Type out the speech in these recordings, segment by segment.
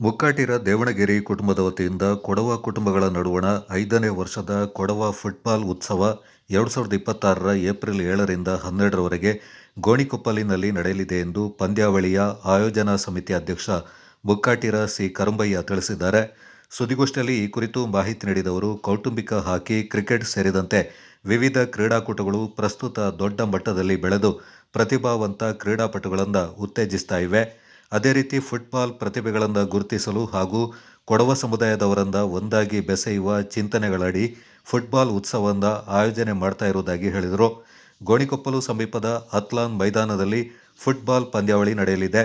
ಮುಕ್ಕಾಟಿರ ದೇವಣಗೆರೆ ಕುಟುಂಬದ ವತಿಯಿಂದ ಕೊಡವ ಕುಟುಂಬಗಳ ನಡುವಣ ಐದನೇ ವರ್ಷದ ಕೊಡವ ಫುಟ್ಬಾಲ್ ಉತ್ಸವ ಎರಡು ಸಾವಿರದ ಇಪ್ಪತ್ತಾರರ ಏಪ್ರಿಲ್ ಏಳರಿಂದ ಹನ್ನೆರಡರವರೆಗೆ ಗೋಣಿಕೊಪ್ಪಲಿನಲ್ಲಿ ನಡೆಯಲಿದೆ ಎಂದು ಪಂದ್ಯಾವಳಿಯ ಆಯೋಜನಾ ಸಮಿತಿ ಅಧ್ಯಕ್ಷ ಮುಕ್ಕಾಟಿರ ಸಿ ಕರಂಬಯ್ಯ ತಿಳಿಸಿದ್ದಾರೆ. ಸುದ್ದಿಗೋಷ್ಠಿಯಲ್ಲಿ ಈ ಕುರಿತು ಮಾಹಿತಿ ನೀಡಿದವರು, ಕೌಟುಂಬಿಕ ಹಾಕಿ, ಕ್ರಿಕೆಟ್ ಸೇರಿದಂತೆ ವಿವಿಧ ಕ್ರೀಡಾಕೂಟಗಳು ಪ್ರಸ್ತುತ ದೊಡ್ಡ ಮಟ್ಟದಲ್ಲಿ ಬೆಳೆದು ಪ್ರತಿಭಾವಂತ ಕ್ರೀಡಾಪಟುಗಳನ್ನು ಉತ್ತೇಜಿಸ್ತಾ ಇವೆ. ಅದೇ ರೀತಿ ಫುಟ್ಬಾಲ್ ಪ್ರತಿಭೆಗಳನ್ನು ಗುರುತಿಸಲು ಹಾಗೂ ಕೊಡವ ಸಮುದಾಯದವರಿಂದ ಒಂದಾಗಿ ಬೆಸೆಯುವ ಚಿಂತನೆಗಳಡಿ ಫುಟ್ಬಾಲ್ ಉತ್ಸವದ ಆಯೋಜನೆ ಮಾಡ್ತಾ ಇರುವುದಾಗಿ ಹೇಳಿದರು. ಗೋಣಿಕೊಪ್ಪಲು ಸಮೀಪದ ಅತ್ಲಾನ್ ಮೈದಾನದಲ್ಲಿ ಫುಟ್ಬಾಲ್ ಪಂದ್ಯಾವಳಿ ನಡೆಯಲಿದೆ.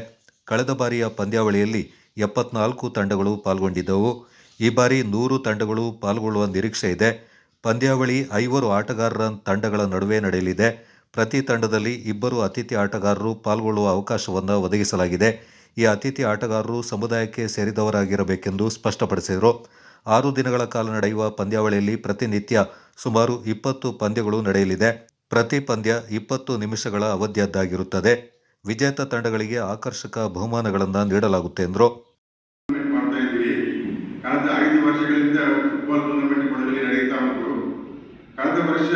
ಕಳೆದ ಬಾರಿಯ ಪಂದ್ಯಾವಳಿಯಲ್ಲಿ ಎಪ್ಪತ್ನಾಲ್ಕು ತಂಡಗಳು ಪಾಲ್ಗೊಂಡಿದ್ದವು. ಈ ಬಾರಿ ನೂರು ತಂಡಗಳು ಪಾಲ್ಗೊಳ್ಳುವ ನಿರೀಕ್ಷೆ ಇದೆ. ಪಂದ್ಯಾವಳಿ ಐವರು ಆಟಗಾರರ ತಂಡಗಳ ನಡುವೆ ನಡೆಯಲಿದೆ. ಪ್ರತಿ ತಂಡದಲ್ಲಿ ಇಬ್ಬರು ಅತಿಥಿ ಆಟಗಾರರು ಪಾಲ್ಗೊಳ್ಳುವ ಅವಕಾಶವನ್ನು ಒದಗಿಸಲಾಗಿದೆ. ಈ ಅತಿಥಿ ಆಟಗಾರರು ಸಮುದಾಯಕ್ಕೆ ಸೇರಿದವರಾಗಿರಬೇಕೆಂದು ಸ್ಪಷ್ಟಪಡಿಸಿದರು. ಆರು ದಿನಗಳ ಕಾಲ ನಡೆಯುವ ಪಂದ್ಯಾವಳಿಯಲ್ಲಿ ಪ್ರತಿನಿತ್ಯ ಸುಮಾರು ಇಪ್ಪತ್ತು ಪಂದ್ಯಗಳು ನಡೆಯಲಿದೆ. ಪ್ರತಿ ಪಂದ್ಯ ಇಪ್ಪತ್ತು ನಿಮಿಷಗಳ ಅವಧಿಯದ್ದಾಗಿರುತ್ತದೆ. ವಿಜೇತ ತಂಡಗಳಿಗೆ ಆಕರ್ಷಕ ಬಹುಮಾನಗಳನ್ನು ನೀಡಲಾಗುತ್ತೆ ಎಂದರು. ಕಳೆದ ವರ್ಷ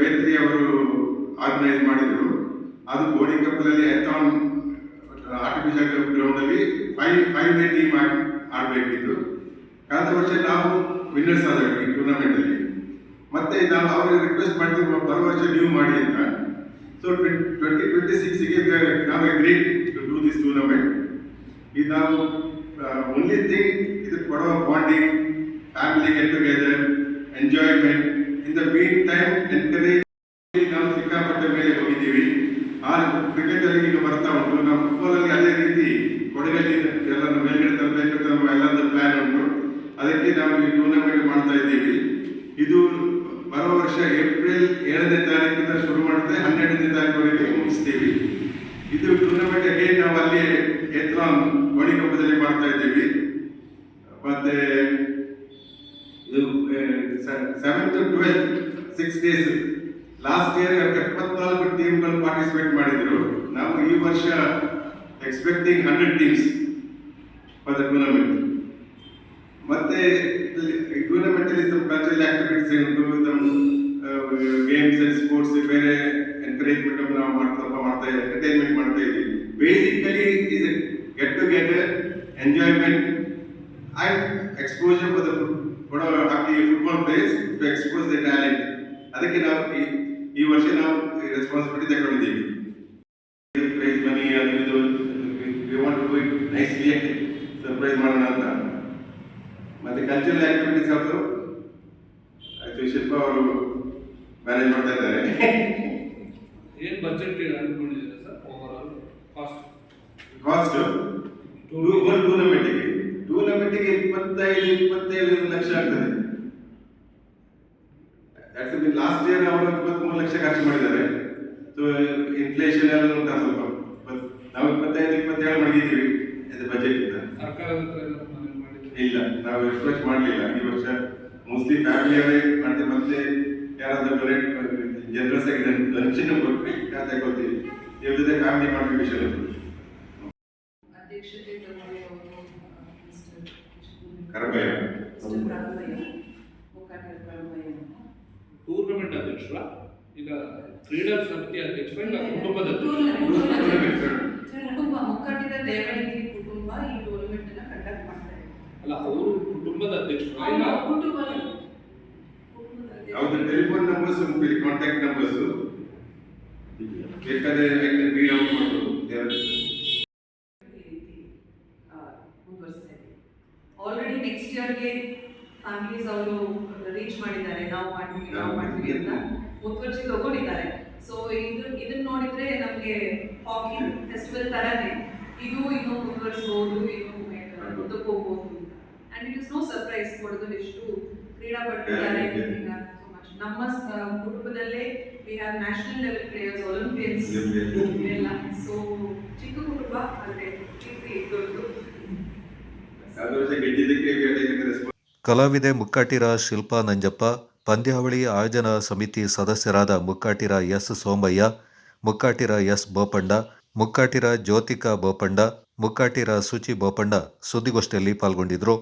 ಬೇತ್ರಿ ಅವರು ಆರ್ಗನೈಸ್ ಮಾಡಿದರು. ಅದು ಗೋಣಿಕಪ್ಪಲಲ್ಲಿ ಎಥಾನ್ ಆರ್ಟಿಫಿಷಿಯಲ್ ಗ್ರೌಂಡಲ್ಲಿ ಫೈವ್ ಫೈವ್ ಟೀಮ್ ಆಗಿ ಆಡಬೇಕಿತ್ತು. ಕಳೆದ ವರ್ಷ ನಾವು ವಿನ್ನರ್ಸ್ ಆದವು ಈ ಟೂರ್ನಮೆಂಟಲ್ಲಿ ಮತ್ತೆ ನಾವು ಅವರಿಗೆ ರಿಕ್ವೆಸ್ಟ್ ಮಾಡ್ತೀವಿ ಬರೋ ವರ್ಷ ನೀವು ಮಾಡಿ ಅಂತ. ಸೊ ಟ್ವೆಂಟಿ ಟ್ವೆಂಟಿ ಸಿಕ್ಸ್ಗೆ ನಾವು agree to do this tournament ಇದು ನಾವು ಓನ್ಲಿ ಥಿಂಗ್ ಇದು ಕೊಡುವ bonding family get together enjoyment in the meantime encourage ನಾವು ಸಿಕ್ಕಾಪಟ್ಟೆ ಮೇಲೆ ಹೋಗಿದ್ದೀವಿ. ಆ ಕ್ರಿಕೆಟ್ ಅಲ್ಲಿ ಈಗ ಬರ್ತಾ ಉಂಟು. ನಾವು ಫುಟ್ಬಾಲ್ ಅಲ್ಲಿ ಅದೇ ರೀತಿ ಕೊಡಗಲ್ಲಿ ಎಲ್ಲ ಮೇಲ್ಗಡೆ ತರಬೇಕು ಅಂತ ನಮ್ಮ ಎಲ್ಲರದ್ದು ಉಂಟು ಅದಕ್ಕೆ ನಾವು ಈ ಟೂರ್ನಮೆಂಟ್ ಮಾಡ್ತಾ ಇದ್ದೀವಿ. ಇದು ಬರೋ ವರ್ಷ ಏಪ್ರಿಲ್ ಏಳನೇ ತಾರೀಕಿಂದ ಶುರು ಮಾಡಿದ್ರೆ ಹನ್ನೆರಡನೇ ತಾರೀಕುವರೆಗೆ ಮುಗಿಸ್ತೀವಿ. ಇದು ಟೂರ್ನಮೆಂಟ್ ಅಗೇನ್ ನಾವು ಅಲ್ಲಿ ಎತ್ಲಾನ್ ಗೋಣಿಕೊಪ್ಪದಲ್ಲಿ ಮಾಡ್ತಾ ಇದ್ದೀವಿ. ಮತ್ತೆ seven to twelve six days last year ಎಪ್ಪತ್ನಾಲ್ಕು ಟೀಮ್ಗಳು ಪಾರ್ಟಿಸಿಪೇಟ್ ಮಾಡಿದ್ರು. ನಾವು ಈ ವರ್ಷ expecting hundred teams for the tournament ಮತ್ತೆ ಟೂರ್ನಮೆಂಟ್ ಅಲ್ಲಿ ಸ್ವಲ್ಪ ಕಲ್ಚರಲ್ ಆಕ್ಟಿವಿಟೀಸ್ ಉಂಟು ಗೇಮ್ಸ್ ಅಂಡ್ ಸ್ಪೋರ್ಟ್ಸ್ ಬೇರೆ ಎನ್ಕರೇಜ್ಮೆಂಟ್ ನಾವು ಮಾಡ್ತಾ ಮಾಡ್ತಾ ಎಂಟರ್ಟೈನ್ಮೆಂಟ್ ಮಾಡ್ತಾ ಇದ್ದೀವಿ. Basically is get together enjoyment and exposure for the ಕೊಡೋ hockey football players to expose the talent ಅದಕ್ಕೆ ನಾವು ಈ- ಈ ವರ್ಷ ನಾವು ರೆಸ್ಪಾನ್ಸಿಬಿಲಿಟಿ ತಗೊಂಡಿದ್ದೀವಿ. ಪ್ರೈಸ್ ಮನಿ ಅದು ಇದು we want to it nicely surprise ಮಾಡೋಣ ಅಂತ. ಮತ್ತೆ ಕಲ್ಚರಲ್ ಆಕ್ಟಿವಿಟೀಸ್ ಅವರು ಆಕ್ಚುಲಿ ಶಿಲ್ಪ ಅವರು ಮ್ಯಾನೇಜ್ ಮಾಡ್ತಾ ಇದ್ದಾರೆ. ಏನು ಬಜೆಟ್ ಅನ್ಕೊಂಡಿದ್ದೀರಾ sir overall cost cost ಒಂದು ಟೂರ್ನಮೆಂಟಿಗೆ ಟೂರ್ನಮೆಂಟಿಗೆ ಇಪ್ಪತ್ತೈದು ಇಪ್ಪತ್ತೈದು ಲಕ್ಷ ಆಗ್ತದೆ. ಯಾಕಂದ್ರೆ ಲಾಸ್ಟ್ ಇಯರ್ ಅವರು ಇಪ್ಪತ್ಮೂರು ಲಕ್ಷ ಖರ್ಚು ಮಾಡಿದ್ದಾರೆ. ಸೊ ಇನ್ಫ್ಲೇಷನ್ ಎಲ್ಲ ಉಂಟಾ ಸ್ವಲ್ಪ. ನಾವು ಇಪ್ಪತ್ತೈದು ಇಪ್ಪತ್ತೇಳು ಮಡಗಿದ್ದೀವಿ ಇದು. ಬಜೆಟ್ ಸರ್ಕಾರದ ಹತ್ರ ಎಲ್ಲ ಮನವಿ ಮಾಡಿದ್ರೆ ಇಲ್ಲ ನಾವು ಎಕ್ಸ್ಪ್ರೆಸ್ ಮಾಡಲಿಲ್ಲ. ಈ ವರ್ಷ ಮೋಸ್ಟ್ಲಿ ಫ್ಯಾಮಿಲಿ ಅವರೇ ಮತ್ತೆ ಮತ್ತೆ ಯಾರಾದರೂ ಡೊನೇಟ್ ಜನರಸ್ ಆಗಿ ಲಂಚಿನ ಕೊಟ್ಟು ತಗೊಳ್ತೀವಿ ಇವ್ರ ಜೊತೆ family contribution Karabayya. Karambayya tournament ಅಧ್ಯಕ್ಷರ? ಈಗ ಕ್ರೀಡಾ ಸಮಿತಿ ಅಧ್ಯಕ್ಷರ ಇಲ್ಲ ಕುಟುಂಬದ ಕುಟುಂಬ ಮುಖಂಡರ ದೇವಣಗಿರಿ ಕುಟುಂಬ ಈ ಟೂರ್ನಮೆಂಟ್ ಅನ್ನ ಕಂಡಕ್ಟ್ ಮಾಡ್ತಾ ಅಲ್ಲ ಅವರು ಕುಟುಂಬದ ಅಧ್ಯಕ್ಷರ ಇಲ್ಲ ಕುಟುಂಬ ಅವ್ರ ಟೆಲಿಫೋನ್ ನಂಬರ್ಸ್ ಉಂಟು ಕಾಂಟ್ಯಾಕ್ಟ್ ನಂಬರ್ಸ್ ಬೇಕಾದ್ರೆ ರೀಡ್ ಔಟ್ ಮಾಡ್ಬೋದು ಆಲ್ರೆಡಿ ನೆಕ್ಸ್ಟ್ ಇಯರ್ಗೆ ಫ್ಯಾಮಿಲೀಸ್ ಅವರು ರೀಚ್ ಮಾಡಿದ್ದಾರೆ ನಾವು ಮಾಡ್ತೀವಿ ನಾವು ಮಾಡ್ತೀವಿ ಅಂತ ಮುತುವರ್ಜಿ ತಗೊಂಡಿದ್ದಾರೆ. ಸೊ ಇದು ಇದನ್ನ ನೋಡಿದ್ರೆ ನಮಗೆ ಹಾಕಿ ಫೆಸ್ಟಿವಲ್ ತರನೇ ಇದು ಇನ್ನೂ ಮುಂದುವರಿಸ್ಬೋದು ಇನ್ನೂ ಮುಂದಕ್ಕೆ ಹೋಗ್ಬೋದು. And it is no surprise ಕೊಡೋದು ಎಷ್ಟು ಕ್ರೀಡಾಪಟ್ಟಿದ್ದಾರೆ. ನಮ್ಮ ಕುಟುಂಬದಲ್ಲೇ we have national level players Olympians. ಇವೆಲ್ಲ ಸೊ ಚಿಕ್ಕ ಕುಟುಂಬ ಆದರೆ ಕೀರ್ತಿ ದೊಡ್ಡ. ಕಲಾವಿದೆ ಮುಕ್ಕಾಟಿರ ಶಿಲ್ಪಾ ನಂಜಪ್ಪ ಪಂದ್ಯಾವಳಿ ಆಯೋಜನಾ ಸಮಿತಿ ಸದಸ್ಯರಾದ ಮುಕ್ಕಾಟಿರ ಎಸ್ ಸೋಮಯ್ಯ ಮುಕ್ಕಾಟಿರ ಎಸ್ ಬೋಪಣ್ಣ ಮುಕ್ಕಾಟಿರ ಜ್ಯೋತಿಕಾ ಬೋಪಣ್ಣ ಮುಕ್ಕಾಟಿರ ಸುಚಿ ಬೋಪಣ್ಣ ಸುದ್ದಿಗೋಷ್ಠಿಯಲ್ಲಿ ಪಾಲ್ಗೊಂಡಿದ್ದರು